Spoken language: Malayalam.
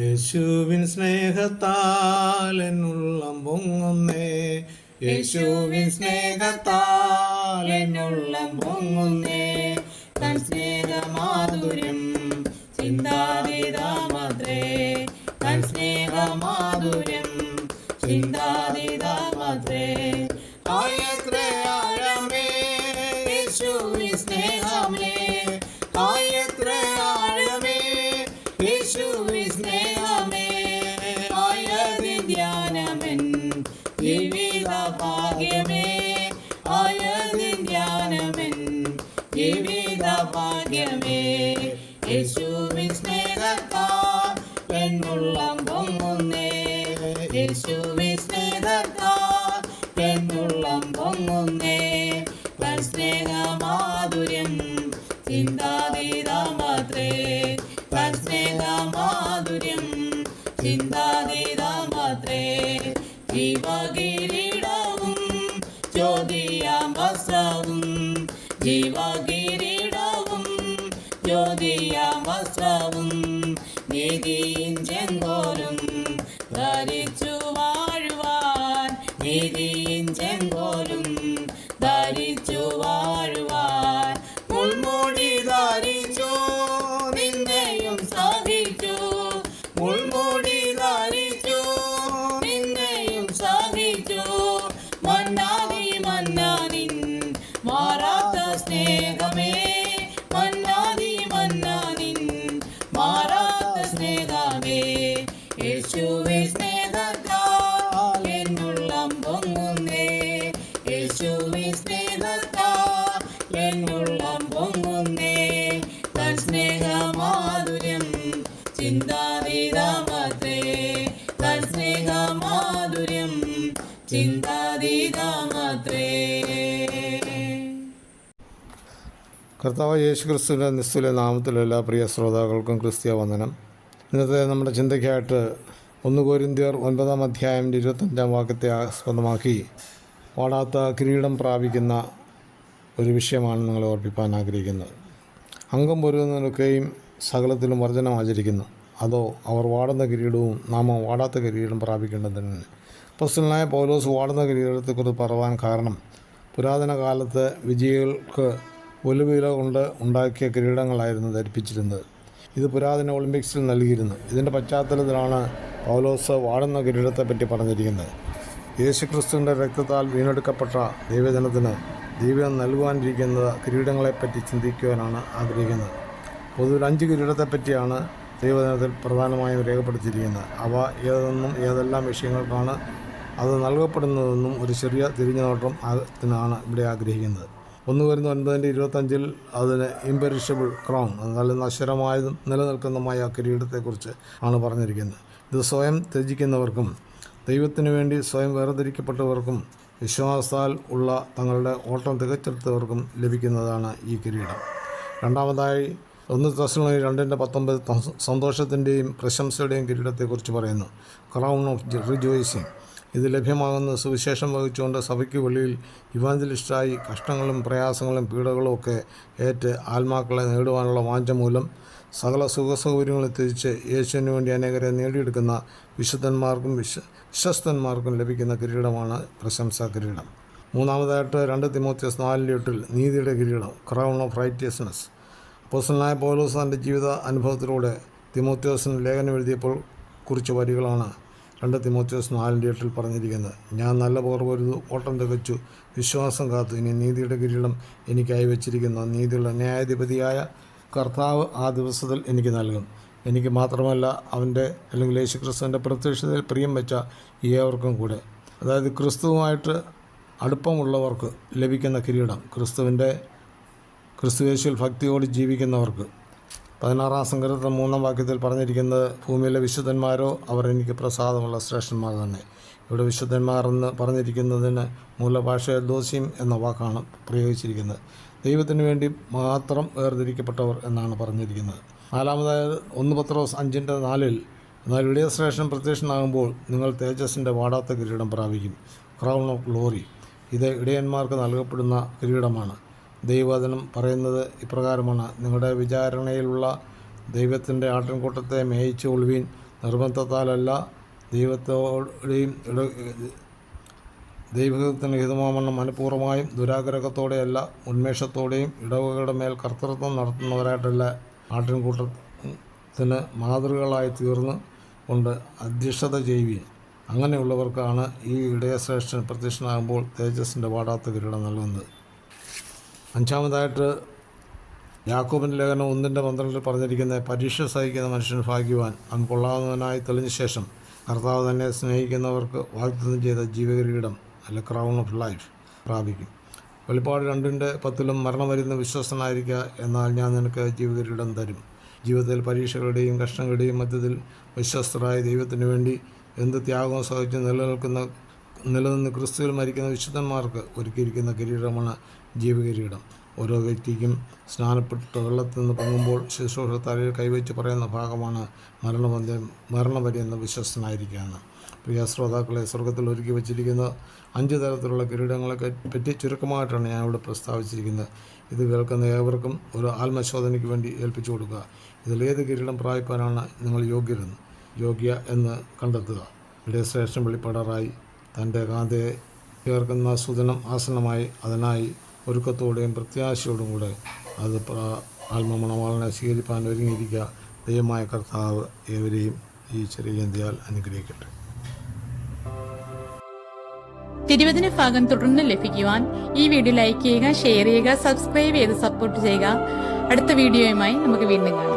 യേശുവിൻ സ്നേഹത്താൽ പൊങ്ങുന്നേ. യേശുവിൻ സ്നേഹത്താൽ പൊങ്ങുന്നേ. തൻ സ്നേഹമാധുര്യം ചിന്താതീതമാത്രേ തൻ സ്നേഹമാധുര്യം ജീവിത ഭാഗ്യമേ യേശുവിൻ സ്നേഹത്താൽ എന്നുള്ളം പൊങ്ങുന്നേ. യേശുവിൻ സ്നേഹത്താൽ എന്നുള്ളം പൊങ്ങുന്നേ. സ്നേഹമാധുര്യം ചിന്താതീതമാത്രേ സ്നേഹമാധുര്യം ചിന്താതീതമാത്രേ ജീവകിരീടവും വസ്ത്രവും ജീവകിരീടവും ജ്യോതിയാം വസ്ത്രവും നീതിയും ചെങ്കോലും ധരിച്ചു വാഴുവാൻ നീതിയും ചെങ്കോലും കർത്താവ് യേശു ക്രിസ്തുവിന്റെ നിസ്തുല നാമത്തിലുള്ള പ്രിയ ശ്രോതാക്കൾക്കും ക്രിസ്തീയ വന്ദനം. ഇന്നത്തെ നമ്മുടെ ചിന്തയ്ക്കായിട്ട് ഒന്ന് കോരിന്ത്യർ ഒൻപതാം അധ്യായന്റെ ഇരുപത്തഞ്ചാം വാക്യത്തെ ആസ്പദമാക്കി വാടാത്ത കിരീടം പ്രാപിക്കുന്ന ഒരു വിഷയമാണ് നിങ്ങളെ ഓർപ്പിക്കാൻ ആഗ്രഹിക്കുന്നത്. അംഗം പൊരുന്നതിനൊക്കെയും സകലത്തിലും വർജനം ആചരിക്കുന്നു. അതോ അവർ വാടുന്ന കിരീടവും നാമം വാടാത്ത കിരീടം പ്രാപിക്കേണ്ടതിന്. പ്രസിഡന്റായ പൗലോസ് വാടുന്ന കിരീടത്തെക്കുറിച്ച് പറവാൻ കാരണം പുരാതന കാലത്ത് വിജയികൾക്ക് ഒലുവില കൊണ്ട് ഉണ്ടാക്കിയ കിരീടങ്ങളായിരുന്നു ധരിപ്പിച്ചിരുന്നത്. ഇത് പുരാതന ഒളിമ്പിക്സിൽ നൽകിയിരുന്നു. ഇതിന്റെ പശ്ചാത്തലത്തിലാണ് പൗലോസ് വാടുന്ന കിരീടത്തെപ്പറ്റി പറഞ്ഞിരിക്കുന്നത്. യേശുക്രിസ്തുവിന്റെ രക്തത്താൽ വീണെടുക്കപ്പെട്ട ദൈവജനത്തിന് ദൈവം നൽകുവാനിരിക്കുന്നത് കിരീടങ്ങളെപ്പറ്റി ചിന്തിക്കുവാനാണ് ആഗ്രഹിക്കുന്നത്. പൊതുവിൽ അഞ്ച് കിരീടത്തെപ്പറ്റിയാണ് ദൈവജനത്തിൽ പ്രധാനമായും രേഖപ്പെടുത്തിയിരിക്കുന്നത്. അവ ഏതെന്നും ഏതെല്ലാം വിഷയങ്ങൾക്കാണ് അത് നൽകപ്പെടുന്നതെന്നും ഒരു ചെറിയ തിരിഞ്ഞുനോട്ടം അതിനാണ് ഇവിടെ ആഗ്രഹിക്കുന്നത്. ഒന്ന് വരുന്ന ഒൻപതിന്റെ ഇരുപത്തഞ്ചിൽ അതിന് ഇമ്പെരിഷബിൾ ക്രൗൺ നല്ല നശ്വരമായതും നിലനിൽക്കുന്നതുമായ കിരീടത്തെക്കുറിച്ച് ആണ് പറഞ്ഞിരിക്കുന്നത്. ഇത് സ്വയം ത്യജിക്കുന്നവർക്കും ദൈവത്തിനു വേണ്ടി സ്വയം വേർതിരിക്കപ്പെട്ടവർക്കും വിശ്വാസത്താൽ ഉള്ള തങ്ങളുടെ ഓട്ടം തികച്ചെടുത്തവർക്കും ലഭിക്കുന്നതാണ് ഈ കിരീടം. രണ്ടാമതായി ഒന്ന് തസ്സലോണി രണ്ടിന്റെ പത്തൊമ്പത് സന്തോഷത്തിന്റെയും പ്രശംസയുടെയും കിരീടത്തെക്കുറിച്ച് പറയുന്നു. ക്രൗൺ ഓഫ് റിജോയിസിങ് ഇത് ലഭ്യമാകുന്ന സുവിശേഷം വഹിച്ചുകൊണ്ട് സഭയ്ക്ക് വെളിയിൽ ഇവാഞ്ചലിസ്റ്റായി കഷ്ടങ്ങളും പ്രയാസങ്ങളും പീഡകളും ഒക്കെ ഏറ്റ് ആത്മാക്കളെ നേടുവാനുള്ള വാഞ്ച മൂലം സകല സുഖസൗകര്യങ്ങളും തിരിച്ച് യേശുവിന് വേണ്ടി അനേകരെ നേടിയെടുക്കുന്ന വിശുദ്ധന്മാർക്കും വിശ്വ വിശ്വസ്തന്മാർക്കും ലഭിക്കുന്ന കിരീടമാണ് പ്രശംസാ കിരീടം. മൂന്നാമതായിട്ട് രണ്ട് തിമോത്യസ് നാലിന്റെ എട്ടിൽ നീതിയുടെ കിരീടം ക്രൗൺ ഓഫ് റൈറ്റിയസ്നസ് അപ്പോസ്റ്റലനായ പൗലോസ് തന്റെ ജീവിത അനുഭവത്തിലൂടെ തിമോത്യോസിന് ലേഖനം എഴുതിയപ്പോൾ കുറിച്ച വരികളാണ് രണ്ട് തിമോത്യോസ് നാലിന്റെ എട്ടിൽ പറഞ്ഞിരിക്കുന്നത് ഞാൻ നല്ല പോർ ഓട്ടം തികച്ചു വിശ്വാസം കാത്തു. ഇനി നീതിയുടെ കിരീടം എനിക്കായി വെച്ചിരിക്കുന്ന. നീതിയുള്ള ന്യായാധിപതിയായ കർത്താവ് ആ ദിവസത്തിൽ എനിക്ക് നൽകും. എനിക്ക് മാത്രമല്ല അവന്റെ അല്ലെങ്കിൽ യേശു ക്രിസ്തുവിന്റെ പ്രത്യക്ഷതയിൽ പ്രിയം വെച്ച ഏവർക്കും കൂടെ. അതായത് ക്രിസ്തുവുമായിട്ട് അടുപ്പമുള്ളവർക്ക് ലഭിക്കുന്ന കിരീടം ക്രിസ്തുവിന്റെ ക്രിസ്തുവേശുവിൽ ഭക്തിയോട് ജീവിക്കുന്നവർക്ക് പതിനാറാം സങ്കരത്തെ മൂന്നാം വാക്യത്തിൽ പറഞ്ഞിരിക്കുന്നത് ഭൂമിയിലെ വിശുദ്ധന്മാരോ അവർ എനിക്ക് പ്രസാദമുള്ള ശ്രേഷ്ഠന്മാർ തന്നെ. ഇവിടെ വിശുദ്ധന്മാർ എന്ന് പറഞ്ഞിരിക്കുന്നതിന് മൂലഭാഷ ദോസ്യം എന്ന വാക്കാണ് പ്രയോഗിച്ചിരിക്കുന്നത്. ദൈവത്തിന് വേണ്ടി മാത്രം വേർതിരിക്കപ്പെട്ടവർ എന്നാണ് പറഞ്ഞിരിക്കുന്നത്. നാലാമതായത് ഒന്ന് പത്രോസ് അഞ്ചിന്റെ നാലിൽ എന്നാൽ ഇടയ ശ്രേഷ്ഠൻ പ്രത്യക്ഷനാകുമ്പോൾ നിങ്ങൾ തേജസ്സിന്റെ വാടാത്ത കിരീടം പ്രാപിക്കും. Crown of glory. ഇത് ഇടയന്മാർക്ക് നൽകപ്പെടുന്ന കിരീടമാണ്. ദൈവവചനം പറയുന്നത് ഇപ്രകാരമാണ്. നിങ്ങളുടെ വിചാരണയിലുള്ള ദൈവത്തിന്റെ ആട്ടിൻകൂട്ടത്തെ മേയിച്ചു ഒളിവീൻ നിർബന്ധത്താലല്ല ദൈവത്തോടെയും ദൈവത്തിന് ഹിതമാമണ്ണം മനഃപൂർവമായും ദുരാഗ്രഹത്തോടെയല്ല ഉന്മേഷത്തോടെയും ഇടവകയുടെ മേൽ കർത്തൃത്വം നടത്തുന്നവരായിട്ടുള്ള ആട്ടിൻകൂട്ടത്തിന് മാതൃകകളായി തീർന്ന് കൊണ്ട് അധ്യക്ഷത ചെയ്യുകയും അങ്ങനെയുള്ളവർക്കാണ് ഈ ഇടയശ്രേഷ്ഠൻ പ്രത്യക്ഷനാകുമ്പോൾ തേജസ്സിന്റെ വാടാത്ത കിരീടം നൽകുന്നത്. അഞ്ചാമതായിട്ട് യാക്കോബിന്റെ ലേഖനം ഒന്നിന്റെ പന്ത്രണ്ടിൽ പറഞ്ഞിരിക്കുന്ന പരീക്ഷ സഹിക്കുന്ന മനുഷ്യൻ ഭാഗ്യവാൻ അവൻ കൊള്ളാവുന്നവനായി തെളിഞ്ഞ ശേഷം കർത്താവ് തന്നെ സ്നേഹിക്കുന്നവർക്ക് വാഗ്ദത്തം ചെയ്ത ജീവകിരീടം അല്ല ക്രൗൺ ഓഫ് ലൈഫ് പ്രാപിക്കും. വെളിപ്പാട് രണ്ടിന്റെ പത്തിലും മരണം വരുന്ന വിശ്വസനായിരിക്കുക എന്നാൽ ഞാൻ നിനക്ക് ജീവകിരീടം തരും. ജീവിതത്തിൽ പരീക്ഷകളുടെയും കഷ്ടങ്ങളുടെയും മധ്യത്തിൽ വിശ്വസ്തരായ ദൈവത്തിന് വേണ്ടി എന്ത് ത്യാഗവും സഹിച്ച് നിലനിൽക്കുന്ന നിലനിന്ന് ക്രിസ്തുവിൽ മരിക്കുന്ന വിശുദ്ധന്മാർക്ക് ഒരുക്കിയിരിക്കുന്ന കിരീടമാണ് ജീവകിരീടം. ഓരോ വ്യക്തിക്കും സ്നാനപ്പെട്ട് വെള്ളത്തിൽ നിന്ന് പൊങ്ങുമ്പോൾ ശുശ്രൂഷ തലയിൽ കൈവച്ച് പറയുന്ന ഭാഗമാണ് മരണപന്ത്യം മരണപര്യന്തം വിശ്വസ്തനായിരിക്കുകയാണ് പ്രിയ ശ്രോതാക്കളെ സ്വർഗത്തിൽ ഒരുക്കി വച്ചിരിക്കുന്ന അഞ്ച് തരത്തിലുള്ള കിരീടങ്ങളെ പറ്റി ചുരുക്കമായിട്ടാണ് ഞാൻ ഇവിടെ പ്രസ്താവിച്ചിരിക്കുന്നത്. ഇത് കേൾക്കുന്ന ഏവർക്കും ഒരു ആത്മശോധനയ്ക്ക് വേണ്ടി ഏൽപ്പിച്ചു കൊടുക്കുക. ഇതിലേത് കിരീടം പ്രായപ്പാനാണ് നിങ്ങൾ യോഗ്യരെന്ന് യോഗ്യ എന്ന് കണ്ടെത്തുക. ഇവിടെ ശ്രേഷ്ഠം വെളിപ്പെടാറായി. തന്റെ കാന്തയെ ചേർക്കുന്ന സുദിനം ആസനമായി അതിനായി ഒരുക്കത്തോടെയും പ്രത്യാശയോടും കൂടെ അത് ആത്മമണവാളനെ സ്വീകരിപ്പാൻ ഒരുങ്ങിയിരിക്കുക ദൈവമായ കർത്താവ് ഏവരെയും ഈ ചെറിയ ചിന്തയാൽ അനുഗ്രഹിക്കട്ടെ. തിരുവതിന് ഭാഗം തുടർന്ന് ലഭിക്കുവാൻ ഈ വീഡിയോ ലൈക്ക് ചെയ്യുക ഷെയർ ചെയ്യുക സബ്സ്ക്രൈബ് ചെയ്ത് സപ്പോർട്ട് ചെയ്യുക. അടുത്ത വീഡിയോയുമായി നമുക്ക് വീണ്ടും കാണാം.